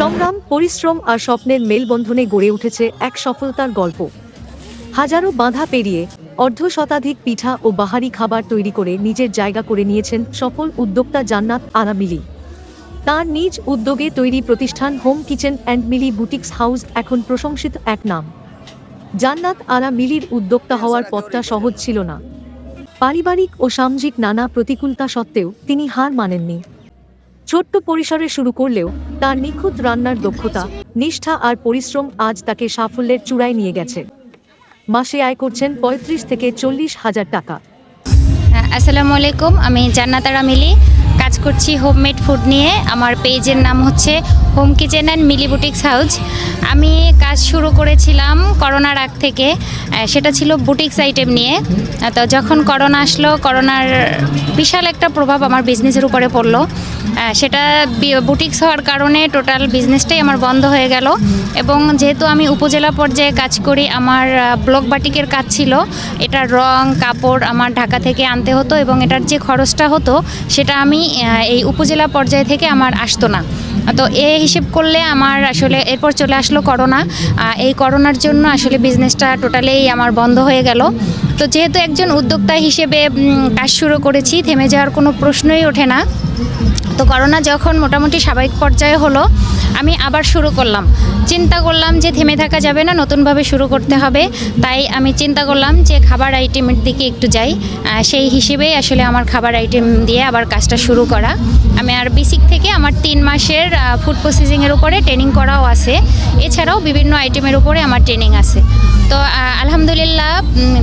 সংগ্রাম, পরিশ্রম আর স্বপ্নের মেলবন্ধনে গড়ে উঠেছে এক সফলতার গল্প। হাজারো বাধা পেরিয়ে অর্ধ শতাধিক পিঠা ও বাহারি খাবার তৈরি করে নিজের জায়গা করে নিয়েছেন সফল উদ্যোক্তা জান্নাত আরা মিলি তার নিজ উদ্যোগে তৈরি প্রতিষ্ঠান home kitchen and Mili boutiques house এখন প্রশংসিত এক নাম। জান্নাত আরা মিলির উদ্যোক্তা হওয়ার পথটা সহজ ছিল না। পারিবারিক ও সামাজিক নানা প্রতিকূলতা সত্ত্বেও তিনি হার মানেননি। ছোট্ট পরিসরে শুরু করলেও তার নিখুঁত রান্নার দক্ষতা, নিষ্ঠা আর পরিশ্রম আজ তাকে সাফল্যের চূড়ায় নিয়ে গেছে। মাসে আয় করছেন পঁয়ত্রিশ থেকে চল্লিশ হাজার টাকা। আসসালামু আলাইকুম। আমি জান্নাতারা মিলি কাজ করছি হোমমেড ফুড নিয়ে। আমার পেজের নাম হচ্ছে home kitchen and Mili boutiques house. আমি কাজ শুরু করেছিলাম করোনার আগ থেকে। সেটা ছিল বুটিক্স আইটেম নিয়ে। তো যখন করোনা আসলো, করোনার বিশাল একটা প্রভাব আমার বিজনেসের উপরে পড়ল। সেটা বুটিক্স হওয়ার কারণে টোটাল বিজনেসটাই আমার বন্ধ হয়ে গেল। এবং যেহেতু আমি উপজেলা পর্যায়ে কাজ করি, আমার ব্লক বাটিকের কাজ ছিল। এটার রং, কাপড় আমার ঢাকা থেকে আনতে হতো এবং এটার যে খরচটা হতো, সেটা আমি এই উপজেলা পর্যায় থেকে আমার আসতো না। তো এ হিসেব করলে আমার আসলে এরপর চলে আসলো করোনা। এই করোনার জন্য আসলে বিজনেসটা টোটালেই আমার বন্ধ হয়ে গেল। তো যেহেতু একজন উদ্যোক্তা হিসেবে কাজ শুরু করেছি, থেমে যাওয়ার কোনো প্রশ্নই ওঠে না। তো করোনা যখন মোটামুটি স্বাভাবিক পর্যায়ে হলো, আমি আবার শুরু করলাম। চিন্তা করলাম যে থেমে থাকা যাবে না, নতুনভাবে শুরু করতে হবে। তাই আমি চিন্তা করলাম যে খাবার আইটেমের দিকে একটু যাই। সেই হিসেবেই আসলে আমার খাবার আইটেম দিয়ে আবার কাজটা শুরু করা। আমি আর বেসিক থেকে আমার তিন মাসের ফুড প্রসেসিংয়ের উপরে ট্রেনিং করাও আছে। এছাড়াও বিভিন্ন আইটেমের উপরে আমার ট্রেনিং আছে। তো আলহামদুলিল্লাহ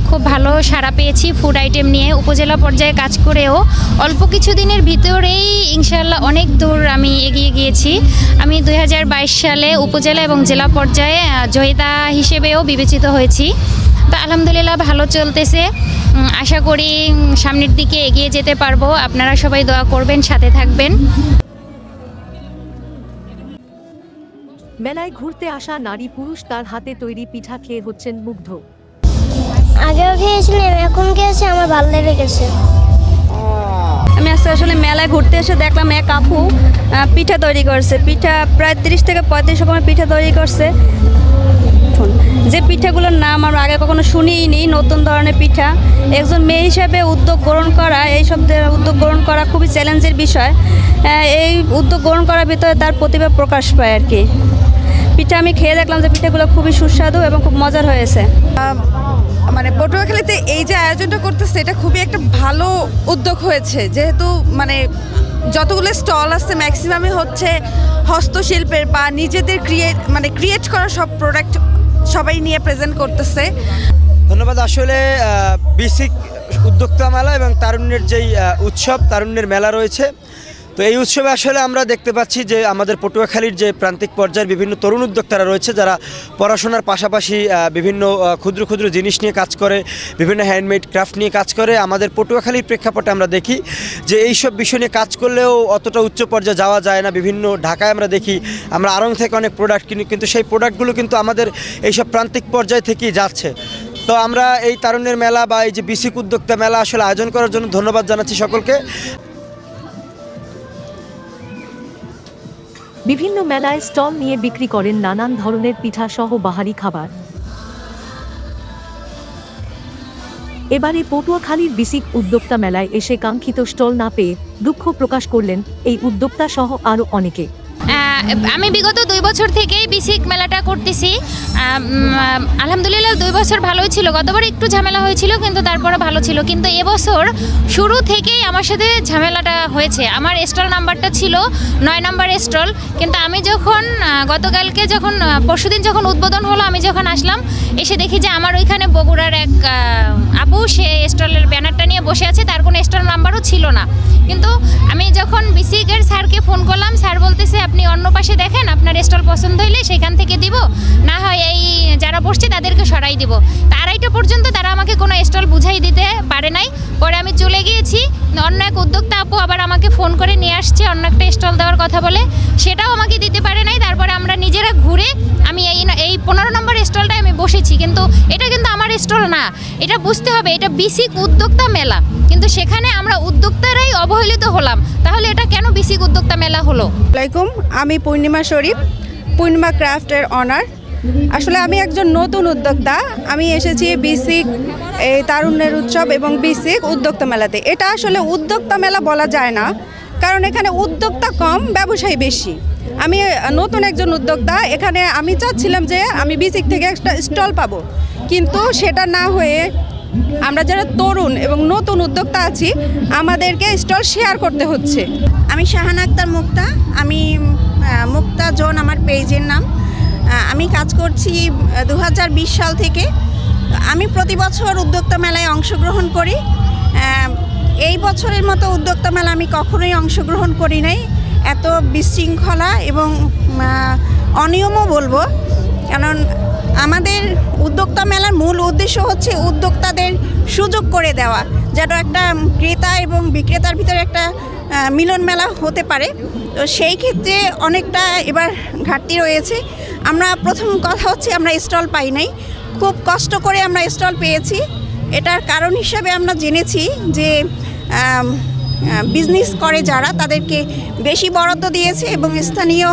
খুব ভালো সাড়া পেয়েছি ফুড আইটেম নিয়ে। উপজেলা পর্যায়ে কাজ করেও অল্প কিছু দিনের ভিতরেই ইনশাল্লাহ অনেক দূর আমি এগিয়ে গিয়েছি। আমি দু হাজার বাইশ সালে উপজেলা এবং জেলা পর্যায়ে জয়িতা হিসেবেও বিবেচিত হয়েছি। তো আলহামদুলিল্লাহ ভালো চলতেছে। আশা করি সামনের দিকে এগিয়ে যেতে পারব। আপনারা সবাই দোয়া করবেন সাথে থাকবেন। মেলায় ঘুরতে আসা নারী পুরুষ তার হাতে তৈরি পিঠা খেয়ে হচ্ছেন মুগ্ধ। আগেও খেয়েছিলাম এখন খেয়েছি আমার ভালো লেগেছে। আমি আজকে আসলে মেলায় ঘুরতে এসে দেখলাম এক আপু পিঠা তৈরি করছে। পিঠা প্রায় তিরিশ থেকে পঁয়ত্রিশ রকমের পিঠা তৈরি করছে। যে পিঠাগুলোর নাম আমরা আগে কখনো শুনিনি, নতুন ধরনের পিঠা। একজন মেয়ে হিসাবে উদ্যোগ গ্রহণ করা, এই সব উদ্যোগ গ্রহণ করা খুবই চ্যালেঞ্জের বিষয়। এই উদ্যোগ গ্রহণ করার ভিতরে তার প্রতিভা প্রকাশ পায় আর কি। পিঠা আমি খেয়ে দেখলাম যে পিঠাগুলো খুবই সুস্বাদু এবং খুব মজার হয়েছে। মানে পটুয়াখালীতে এই যে আয়োজনটা করতেছে, এটা খুবই একটা ভালো উদ্যোগ হয়েছে। যেহেতু মানে যতগুলো স্টল আছে ম্যাক্সিমামই হচ্ছে হস্তশিল্পের বা নিজেদের ক্রিয়েট মানে ক্রিয়েট করা সব প্রোডাক্ট সবাই নিয়ে প্রেজেন্ট করতেছে। ধন্যবাদ। আসলে বেসিক উদ্যোক্তা মেলা এবং তারুণ্যের যেই উৎসব, তারুণ্যের মেলা রয়েছে। তো এই উৎসবে আসলে আমরা দেখতে পাচ্ছি যে আমাদের পটুয়াখালীর যে প্রান্তিক পর্যায়ের বিভিন্ন তরুণ উদ্যোক্তারা রয়েছে, যারা পড়াশোনার পাশাপাশি বিভিন্ন ক্ষুদ্র ক্ষুদ্র জিনিস নিয়ে কাজ করে, বিভিন্ন হ্যান্ডমেড ক্রাফট নিয়ে কাজ করে, আমাদের পটুয়াখালীর প্রেক্ষাপটে আমরা দেখি যে এইসব বিষয় নিয়ে কাজ করলেও অতটা উচ্চ পর্যায়ে যাওয়া যায় না। বিভিন্ন ঢাকায় আমরা দেখি, আমরা আরং থেকে অনেক প্রোডাক্ট কিনি, কিন্তু সেই প্রোডাক্টগুলো কিন্তু আমাদের এইসব প্রান্তিক পর্যায় থেকেই যাচ্ছে। তো আমরা এই তারুণ্যের মেলা বা এই যে বিসিক উদ্যোক্তা মেলা আসলে আয়োজন করার জন্য ধন্যবাদ জানাচ্ছি সকলকে। বিভিন্ন মেলায় স্টল নিয়ে বিক্রি করেন নানান ধরনের পিঠা সহ বাহারি খাবার। এবারে পটুয়াখালীর বিসিক উদ্যোক্তা মেলায় এসে কাঙ্ক্ষিত স্টল না পেয়ে দুঃখ প্রকাশ করলেন এই উদ্যোক্তা সহ আরও অনেকে। আমি বিগত দুই বছর থেকেই বিসিক মেলাটা করতেছি। আলহামদুলিল্লাহ দুই বছর ভালোই ছিল। গতবার একটু ঝামেলা হয়েছিল, কিন্তু তারপরে ভালো ছিল। কিন্তু এবছর শুরু থেকেই আমার সাথে ঝামেলাটা হয়েছে। আমার স্টল নাম্বারটা ছিল নয় নাম্বার স্টল। কিন্তু আমি যখন গতকালকে যখন পরশুদিন যখন উদ্বোধন হলো, আমি যখন আসলাম, এসে দেখি যে আমার ওইখানে বগুড়ার এক আপু, সে স্টলের বসে আছে, তার কোনো স্টল নাম্বারও ছিল না। কিন্তু আমি যখন বিসিকের স্যারকে ফোন করলাম, স্যার বলতেছে, আপনি অন্য পাশে দেখেন, আপনার স্টল পছন্দ হইলে সেখান থেকে দিব। না হয় এই যারা বসছে, তাদেরকে সরাই দিব। তা আড়াইটা পর্যন্ত তারা আমাকে কোনো স্টল বুঝাই দিতে পারে আমি গিয়েছি অন্য এক উদ্যোক্তা আপু আবার আমাকে ফোন করে নিয়ে আসছে, অন্য একটা স্টল দেওয়ার কথা বলে। সেটাও আমাকে দিতে পারে নাই, তারপরে আমরা নিজেরা ঘুরে আমি এই এই পনেরো নম্বর স্টলটায় আমি বসেছি, কিন্তু এটা কিন্তু আমার স্টল না। এটা বুঝতে হবে, এটা বিসিক উদ্যোক্তা মেলা। কিন্তু সেখানে আমরা উদ্যোক্তারাই অবহেলিত হলাম। তাহলে এটা কেন বিসিক উদ্যোক্তা মেলা হলো? আমি পূর্ণিমা শরীফ, পূর্ণিমা ক্রাফটের অনার। আসলে আমি একজন নতুন উদ্যোক্তা। আমি এসেছি বিসিক, এই তারুণ্যের উৎসব এবং বিসিক উদ্যোক্তা মেলাতে। এটা আসলে উদ্যোক্তা মেলা বলা যায় না, কারণ এখানে উদ্যোক্তা কম, ব্যবসায়ী বেশি। আমি নতুন একজন উদ্যোক্তা, এখানে আমি চাচ্ছিলাম যে আমি বিসিক থেকে একটা স্টল পাবো। কিন্তু সেটা না হয়ে আমরা যারা তরুণ এবং নতুন উদ্যোক্তা আছি, আমাদেরকে স্টল শেয়ার করতে হচ্ছে। আমি শাহানা আক্তার মুক্তা। আমি মুক্তা জোন আমার পেজের নাম। আমি কাজ করছি দু হাজার বিশ সাল থেকে। আমি প্রতি বছর উদ্যোক্তা মেলায় অংশগ্রহণ করি। এই বছরের মতো উদ্যোক্তা মেলা আমি কখনোই অংশগ্রহণ করি নাই। এত বিশৃঙ্খলা এবং অনিয়মও বলব। কারণ আমাদের উদ্যোক্তা মেলার মূল উদ্দেশ্য হচ্ছে উদ্যোক্তাদের সুযোগ করে দেওয়া, যেন একটা ক্রেতা এবং বিক্রেতার ভিতরে একটা মিলন মেলা হতে পারে। তো সেই ক্ষেত্রে অনেকটা এবার ঘাটতি রয়েছে। আমরা প্রথম কথা হচ্ছে আমরা স্টল পাই নাই। খুব কষ্ট করে আমরা স্টল পেয়েছি। এটার কারণ হিসাবে আমরা জেনেছি যে বিজনেস করে যারা তাদেরকে বেশি বরাদ্দ দিয়েছে এবং স্থানীয়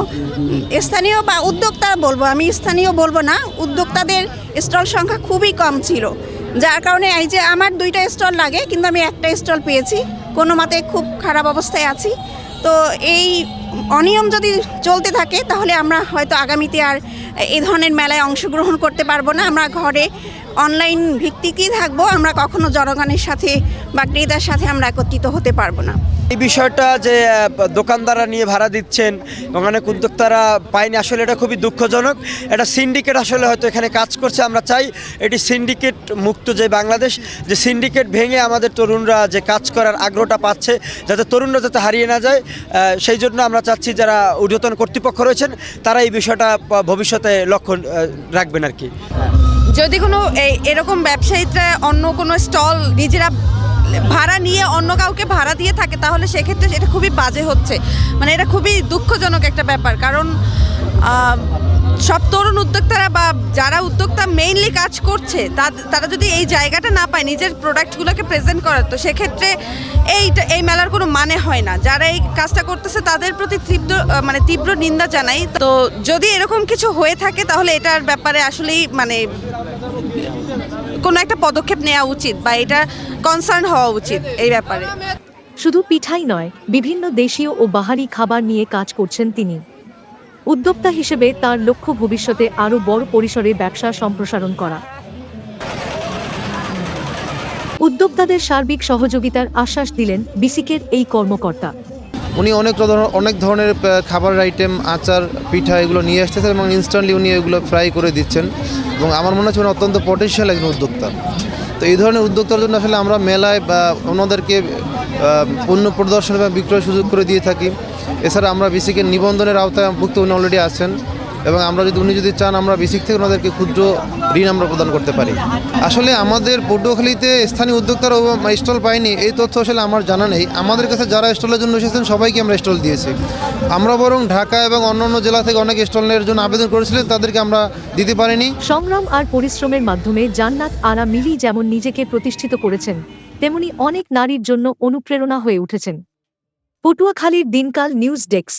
স্থানীয় বা উদ্যোক্তা বলব, আমি স্থানীয় বলব না, উদ্যোক্তাদের স্টল সংখ্যা খুবই কম ছিল। যার কারণে এই যে আমার দুইটা স্টল লাগে, কিন্তু আমি একটা স্টল পেয়েছি। কোনো মতে খুব খারাপ অবস্থায় আছি। তো এই অনিয়ম যদি চলতে থাকে, তাহলে আমরা হয়তো আগামীতে আর এই ধরনের মেলায় অংশগ্রহণ করতে পারব না। আমরা ঘরে অনলাইন ভিত্তিকই থাকব। আমরা কখনো জনগণের সাথে বা ক্রেতার সাথে আমরা একত্রিত হতে পারব না। এই বিষয়টা যে দোকানদাররা নিয়ে ভাড়া দিচ্ছেন এবং অনেক পায়নি, আসলে এটা খুবই দুঃখজনক। এটা সিন্ডিকেট আসলে হয়তো এখানে কাজ করছে, আমরা চাই এটি সিন্ডিকেট মুক্ত যে বাংলাদেশ, যে সিন্ডিকেট ভেঙে আমাদের তরুণরা যে কাজ করার আগ্রহটা পাচ্ছে, যাতে তরুণরা যাতে হারিয়ে না যায় সেই জন্য আমরা চাচ্ছি যারা ঊর্ধ্বতন কর্তৃপক্ষ রয়েছেন, তারা এই বিষয়টা ভবিষ্যতে লক্ষ্য রাখবেন আর কি। যদি কোনো এরকম ব্যবসায়ীরা অন্য কোনো স্টল নিজেরা ভাড়া নিয়ে অন্য কাউকে ভাড়া দিয়ে থাকে, তাহলে সেক্ষেত্রে এটা খুবই বাজে হচ্ছে। মানে এটা খুবই দুঃখজনক একটা ব্যাপার, কারণ সব তরুণ উদ্যোক্তারা বা যারা উদ্যোক্তা মেইনলি কাজ করছে তারা যদি এই জায়গাটা না পায় নিজের প্রোডাক্টগুলোকে প্রেজেন্ট করার, তো সেক্ষেত্রে এইটা, এই মেলার কোনো মানে হয় না। যারা এই কাজটা করতেছে, তাদের প্রতি তীব্র মানে তীব্র নিন্দা জানাই। তো যদি এরকম কিছু হয়ে থাকে, তাহলে এটার ব্যাপারে আসলেই মানে কোনো একটা পদক্ষেপ নেওয়া উচিত বা এটা কনসার্ন হওয়া উচিত এই ব্যাপারে। শুধু পিঠাই নয়, বিভিন্ন দেশীয় ও বাহারি খাবার নিয়ে কাজ করছেন তিনি। উদ্যোক্তা হিসেবে তার লক্ষ্য ভবিষ্যতে আরও বড় পরিসরে ব্যবসা সম্প্রসারণ করা। উদ্যোক্তাদের সার্বিক সহযোগিতার আশ্বাস দিলেন বিসিকের এই কর্মকর্তা। উনি অনেক অনেক ধরনের খাবারের আইটেম আচার, পিঠা এগুলো নিয়ে আসতেছেন এবং ইনস্ট্যান্টলি উনি এগুলো ফ্রাই করে দিচ্ছেন। এবং আমার মনে হচ্ছে উনি অত্যন্ত পটেনশিয়াল একজন উদ্যোক্তা। তো এই ধরনের উদ্যোক্তার জন্য আসলে আমরা মেলায় বা ওনাদেরকে পণ্য প্রদর্শন এবং বিক্রয় সুযোগ করে দিয়ে থাকি। এছাড়া আমরা বিসিকের নিবন্ধনের আওতায় ভুক্ত উনি অলরেডি আছেন। এবং আমরা যদি, উনি যদি চান, আমরা বিসিক থেকে ওনাদেরকে ক্ষুদ্র ঋণ আমরা প্রদান করতে পারি। আসলে আমাদের পটুয়াখালীতে স্থানীয় উদ্যোক্তারা স্টল পায়নি এই তথ্য আসলে আমার জানা নেই। আমাদের কাছে যারা স্টলের জন্য এসেছেন, সবাইকে আমরা স্টল দিয়েছি। আমরা বরং ঢাকা এবং অন্যান্য জেলা থেকে অনেক স্টলের জন্য আবেদন করেছিলেন, তাদেরকে আমরা দিতে পারিনি। সংগ্রাম আর পরিশ্রমের মাধ্যমে জান্নাত আরা মিলি যেমন নিজেকে প্রতিষ্ঠিত করেছেন, তেমনি অনেক নারীর জন্য অনুপ্রেরণা হয়ে উঠেছেন। পটুয়াখালীর দিনকাল নিউজ ডেস্ক।